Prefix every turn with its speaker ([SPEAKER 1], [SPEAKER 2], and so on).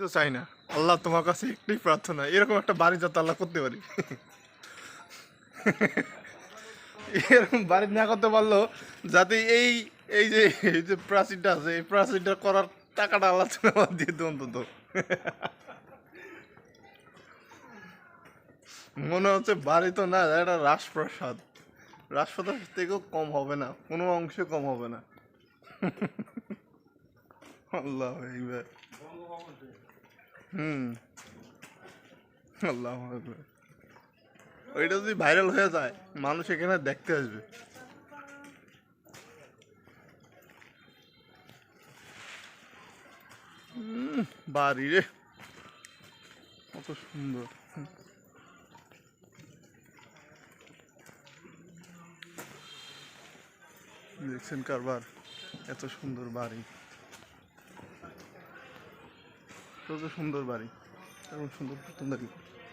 [SPEAKER 1] তো চাই না। আল্লাহ তোমার কাছে একটাই প্রার্থনা, এরকম একটা বাড়ি যাতে আল্লাহ করতে পারি। এরকম বাড়ি না করতে পারল যাতে এই এই যে এই যে প্রাচীরটা আছে, এই প্রাচীরটা করার টাকাটা আল্লাহ তুমি আমার দিয়ে দিও অন্তত। মনে হচ্ছে বাড়ি তো না এটা রাজপ্রাসাদ। রাজপ্রাসাদ থেকেও কম হবে না, কোনো অংশে কম হবে না। আল্লাহ ওইটা যদি ভাইরাল হয়ে যায়, মানুষ এখানে দেখতে আসবে। বাড়ি রে। কত সুন্দর। দেখছেন কারবার? এত সুন্দর বাড়ি। কত সুন্দর বাড়ি। এবং সুন্দর পুতুল